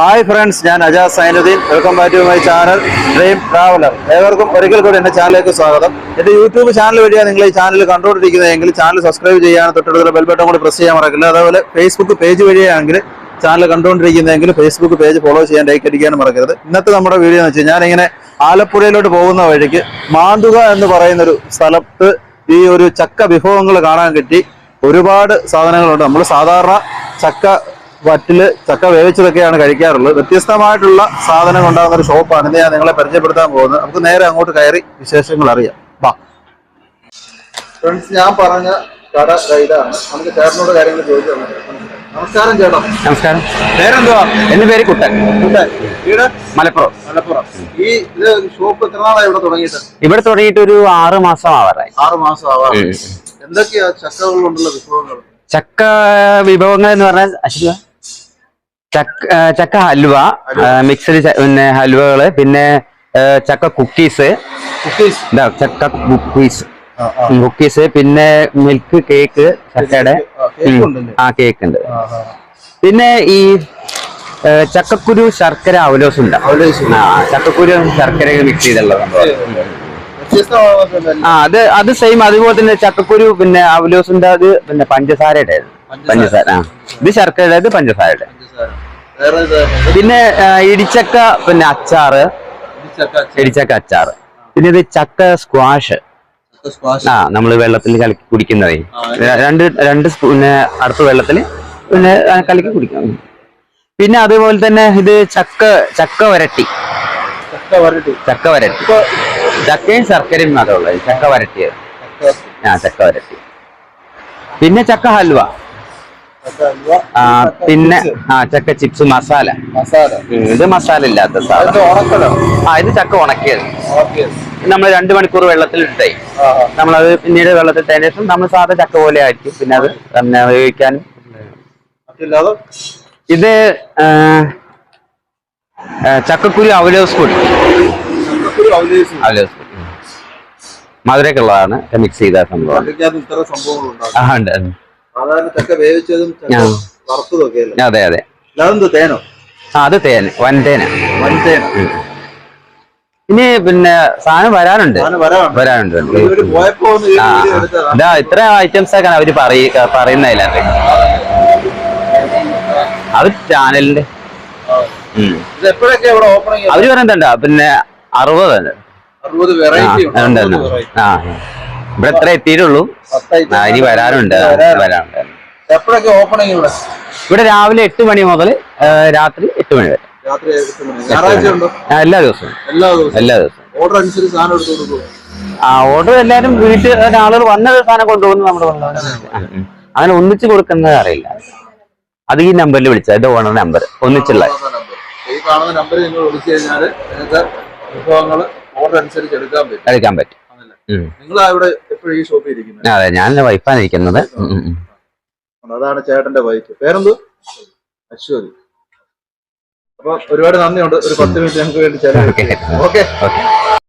Hi friends ഞാൻ Ajas Zainuddin. Welcome back to my channel dream traveller ഏവർക്കും ഒരിക്കൽ കൂടി എന്റെ ചാനലിലേക്ക് സ്വാഗതം. എന്റെ യൂട്യൂബ് ചാനൽ വഴിയാണ് നിങ്ങൾ ഈ ചാനൽ കണ്ടുകൊണ്ടിരിക്കുന്നതെങ്കിൽ ചാനൽ സബ്സ്ക്രൈബ് ചെയ്യാൻ തൊട്ടടുത്തുള്ള ബെൽ ബട്ടൺ കൂടി പ്രസ് ചെയ്യാൻ മറക്കില്ല അതേപോലെ ഫേസ്ബുക്ക് പേജ് വഴിയാണെങ്കിൽ ചാനൽ കണ്ടുകൊണ്ടിരിക്കുന്നതെങ്കിൽ ഫേസ്ബുക്ക് പേജ് ഫോളോ ചെയ്യാൻ ലൈക്ക് അടിക്കാനും മറക്കരുത്. ഇന്നത്തെ നമ്മുടെ വീഡിയോ എന്ന് വെച്ചാൽ ഞാനിങ്ങനെ ആലപ്പുഴയിലോട്ട് പോകുന്ന വഴിക്ക് മാന്തുക എന്ന് പറയുന്ന ഒരു സ്ഥലത്ത് ഈ ഒരു ചക്ക വിഭവങ്ങൾ കാണാൻ കിട്ടി. ഒരുപാട് സാധനങ്ങളുണ്ട്. നമ്മൾ സാധാരണ ചക്ക വറ്റിൽ ചക്ക വേവിച്ചതൊക്കെയാണ് കഴിക്കാറുള്ളത്. വ്യത്യസ്തമായിട്ടുള്ള സാധനം ഉണ്ടാകുന്ന ഒരു ഷോപ്പാണ് ഇത് ഞാൻ നിങ്ങളെ പരിചയപ്പെടുത്താൻ പോകുന്നത്. നമുക്ക് നേരെ അങ്ങോട്ട് കയറി വിശേഷങ്ങൾ അറിയാം. വാ ഫ്രണ്ട്സ് ഞാൻ പറഞ്ഞ കട ഇതാണ്. നമുക്ക് ചേട്ടനോട് കാര്യങ്ങൾ ചോദിച്ചു നമസ്കാരം ചേട്ടാ. നമസ്കാരം. പേരെന്തുവാ? എന്റെ പേര് കുട്ടൻ. വീട് മലപ്പുറം. മലപ്പുറം. ഈ ഇത് ഷോപ്പ് എത്ര നാളായി ഇവിടെ തുടങ്ങിയിട്ട്? ഇവിടെ തുടങ്ങിയിട്ട് ഒരു ആറ് മാസം ആവാറായി. ആറ് മാസം ആവാറായി. എന്തൊക്കെയാ ചക്കകൾ കൊണ്ടുള്ള വിഭവങ്ങൾ? ചക്ക വിഭവങ്ങൾ എന്ന് പറഞ്ഞാൽ അശ്വ ചക്ക ഹൽവ മിക്സഡ് പിന്നെ ഹൽവകൾ പിന്നെ ചക്ക കുക്കീസ് ചക്ക കുക്കീസ് കുക്കീസ് പിന്നെ മിൽക്ക് കേക്ക് ചക്കയുടെ. ആ കേക്ക് ഉണ്ട്. പിന്നെ ഈ ചക്കക്കുരു ശർക്കര അവലോസ് ഉണ്ട്. ആ ചക്കക്കുരു ശർക്കര മിക്സ് ചെയ്തുള്ള സംഭവം വ്യത്യസ്തമാകുന്ന ആ അത് അത് സെയിം അതുപോലെ തന്നെ ചക്കക്കുരു പിന്നെ അവലോസിന്റെ അത് പിന്നെ പഞ്ചസാരയുടെ ആയിരുന്നു. പഞ്ചസാര. ആ. ഇത് ശർക്കരയുടെ ഇത് പഞ്ചസാരയുടെ പിന്നെ ഇടിച്ചക്ക പിന്നെ അച്ചാറ്. ചക്ക ഇടിച്ചക്ക അച്ചാറ്. പിന്നെ ഇത് ചക്ക സ്ക്വാഷ്. ആ നമ്മൾ വെള്ളത്തിൽ കലക്കി കുടിക്കുന്നതേ. രണ്ട് രണ്ട് പിന്നെ അടുത്ത വെള്ളത്തിൽ പിന്നെ കലക്കി കുടിക്കാം. പിന്നെ അതുപോലെ തന്നെ ഇത് ചക്ക ചക്ക വരട്ടി. ചക്ക വരട്ടി. ചക്ക വരട്ടി. ചക്കയും ശർക്കരയും മാത്രമേ ഉള്ളൂ. ചക്ക വരട്ടിയത്. ആ ചക്ക വരട്ടി. പിന്നെ ചക്ക ഹൽവ. പിന്നെ ആ ചക്ക ചിപ്സ് മസാല. ഇത് മസാല ഇല്ലാത്ത സാധനം. ആ ഇത് ചക്ക ഉണക്കിയത്. നമ്മൾ രണ്ട് മണിക്കൂർ വെള്ളത്തിൽ ഇട്ടേ. നമ്മളത് പിന്നീട് വെള്ളത്തിൽ ഇട്ടതിന് ശേഷം നമ്മൾ സാധാ ചക്ക പോലെ ആയിരിക്കും. പിന്നെ അത് പിന്നെ ഉപയോഗിക്കാനും ഇത് ചക്കക്കുരു അവലോസ് ചക്കക്കുരു അവലേസും. മധുരക്കുള്ളതാണ് മിക്സ് ചെയ്ത സംഭവം ആ ഉണ്ട്. സാധാരണ ചക്ക വേവിച്ചതും ചക്ക ആ. വറുത്തതും ഒക്കെ അല്ലേ? അതെ അതെ. അതെന്ത് തേനോ? ആ അത് തേൻ വൻതേന. വൻതേന ഇനി പിന്നെ സാധനം വരാനുണ്ട്. വരാനുണ്ട്. ഇതാ ഇത്ര ഐറ്റംസ് ഒക്കെ അവർ പറയ പറയുന്നതിലൊക്കെ അത് ചാനലിന്റെ അവർ പറയുന്നുണ്ട് പിന്നെ അറുപത്. ഉണ്ട്. ആ, ഇവിടെ എത്ര എത്തിയിട്ടുള്ളൂ ഇനി വരാനുണ്ട്. വരാനുണ്ട്. എപ്പോഴൊക്കെ ഓപ്പണിംഗ് ഇവിടെ? ഇവിടെ രാവിലെ എട്ട് മണി മുതൽ രാത്രി എട്ട് മണി വരെ. എല്ലാ ദിവസവും. എല്ലാ ദിവസവും. എല്ലാ ദിവസവും. ഓർഡർ അനുസരിച്ച് സാധനം എടുത്ത് കൊടുക്കും ആ ഓർഡർ എല്ലാരും വീട്ടിൽ ആളുകൾ വന്ന സാധനം കൊണ്ടുപോകുന്നു നമ്മുടെ അങ്ങനെ ഒന്നിച്ച് കൊടുക്കുന്നത് അറിയില്ല. അത് ഈ നമ്പറിൽ വിളിച്ചാൽ ഇത് ഓണർ നമ്പർ ഒന്നിച്ചുള്ള. ഈ കാണുന്ന നമ്പറിൽ നിങ്ങൾ വിളിച്ചു കഴിഞ്ഞാൽ വിഭവങ്ങൾ ഓർഡർ അനുസരിച്ച് എടുക്കാൻ പറ്റും. എടുക്കാൻ പറ്റും. നിങ്ങൾ അവിടെ എപ്പോഴും ഈ ഷോപ്പിൽ ഇരിക്കുന്നത്? അതെ ഞാൻ വൈഫാണ് ഇരിക്കുന്നത്. അതാണ് ചേട്ടന്റെ വൈഫ് പേരെന്ത്? അശ്വതി. അപ്പൊ ഒരുപാട് നന്ദിയുണ്ട്. ഒരു പത്ത് മിനിറ്റ് ഞങ്ങൾക്ക് വേണ്ടി ചേട്ടൻ. ഓക്കെ. ഓക്കെ.